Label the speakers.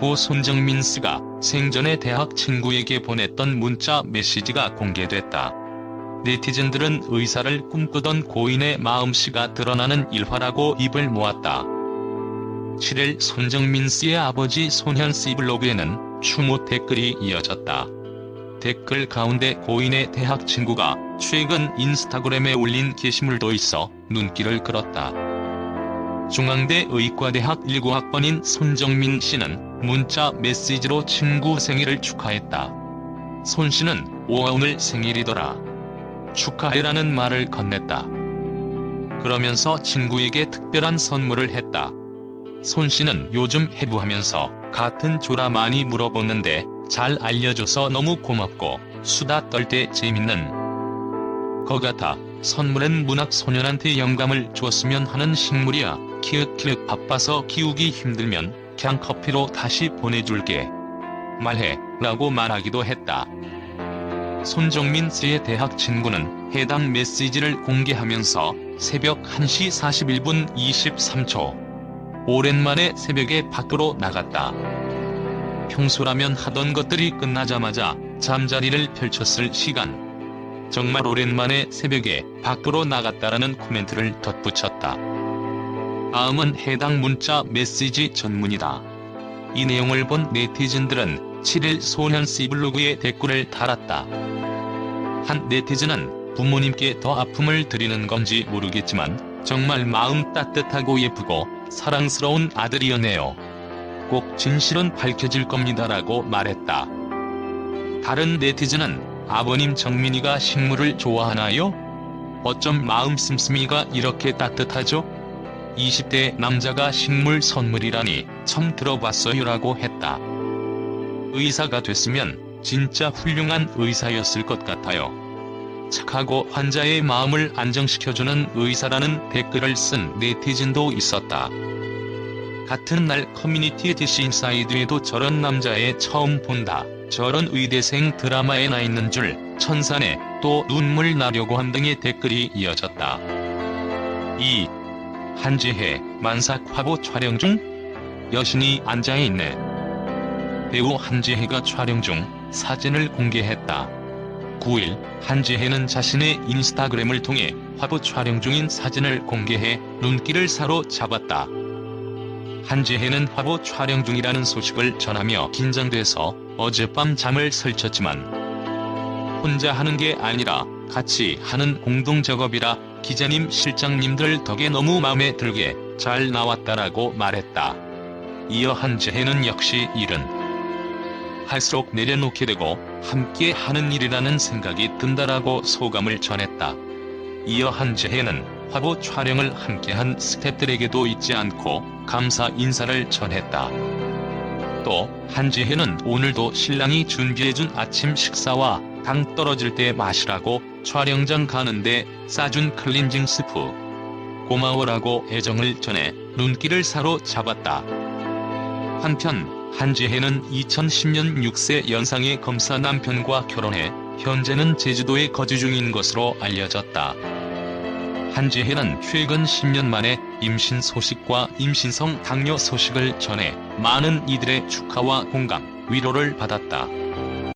Speaker 1: 고 손정민 씨가 생전에 대학 친구에게 보냈던 문자 메시지가 공개됐다. 네티즌들은 의사를 꿈꾸던 고인의 마음씨가 드러나는 일화라고 입을 모았다. 7일 손정민 씨의 아버지 손현 씨 블로그에는 추모 댓글이 이어졌다. 댓글 가운데 고인의 대학 친구가 최근 인스타그램에 올린 게시물도 있어 눈길을 끌었다. 중앙대 의과대학 19학번인 손정민 씨는 문자 메시지로 친구 생일을 축하했다. 손 씨는 오오늘 생일이더라. 축하해라는 말을 건넸다. 그러면서 친구에게 특별한 선물을 했다. 손 씨는 요즘 해부하면서 같은 조라 많이 물어보는데 잘 알려줘서 너무 고맙고 수다 떨 때 재밌는 거 같아. 선물은 문학 소년한테 영감을 줬으면 하는 식물이야. 키읔키읔 바빠서 키우기 힘들면 그냥 커피로 다시 보내줄게. 말해 라고 말하기도 했다. 손정민 씨의 대학 친구는 해당 메시지를 공개하면서 새벽 1시 41분 23초 오랜만에 새벽에 밖으로 나갔다. 평소라면 하던 것들이 끝나자마자 잠자리를 펼쳤을 시간. 정말 오랜만에 새벽에 밖으로 나갔다라는 코멘트를 덧붙였다. 다음은 해당 문자 메시지 전문이다. 이 내용을 본 네티즌들은 7일 소년 씨 블로그에 댓글을 달았다. 한 네티즌은 부모님께 더 아픔을 드리는 건지 모르겠지만 정말 마음 따뜻하고 예쁘고 사랑스러운 아들이었네요. 꼭 진실은 밝혀질 겁니다라고 말했다. 다른 네티즌은 아버님 정민이가 식물을 좋아하나요? 어쩜 마음 씀씀이가 이렇게 따뜻하죠? 20대 남자가 식물 선물이라니 처음 들어봤어요라고 했다. 의사가 됐으면 진짜 훌륭한 의사였을 것 같아요. 착하고 환자의 마음을 안정시켜주는 의사라는 댓글을 쓴 네티즌도 있었다. 같은 날 커뮤니티 DC 인사이드에도 저런 남자애 처음 본다. 저런 의대생 드라마에 나 있는 줄 천사네 또 눈물 나려고 한 등의 댓글이 이어졌다. 2. 한지혜 만삭 화보 촬영 중 여신이 앉아 있네. 배우 한지혜가 촬영 중 사진을 공개했다. 9일 한지혜는 자신의 인스타그램을 통해 화보 촬영 중인 사진을 공개해 눈길을 사로잡았다. 한지혜는 화보 촬영 중이라는 소식을 전하며 긴장돼서 어젯밤 잠을 설쳤지만 혼자 하는 게 아니라 같이 하는 공동 작업이라 기자님 실장님들 덕에 너무 마음에 들게 잘 나왔다라고 말했다. 이어 한지혜는 역시 일은 할수록 내려놓게 되고 함께 하는 일이라는 생각이 든다라고 소감을 전했다. 이어 한지혜는 화보 촬영을 함께한 스태프들에게도 잊지 않고 감사 인사를 전했다. 또 한지혜는 오늘도 신랑이 준비해준 아침 식사와 당 떨어질 때 마시라고 촬영장 가는데 싸준 클렌징 스프 고마워라고 애정을 전해 눈길을 사로잡았다. 한편 한지혜는 2010년 6세 연상의 검사 남편과 결혼해 현재는 제주도에 거주 중인 것으로 알려졌다. 한지혜는 최근 10년 만에 임신 소식과 임신성 당뇨 소식을 전해 많은 이들의 축하와 공감, 위로를 받았다.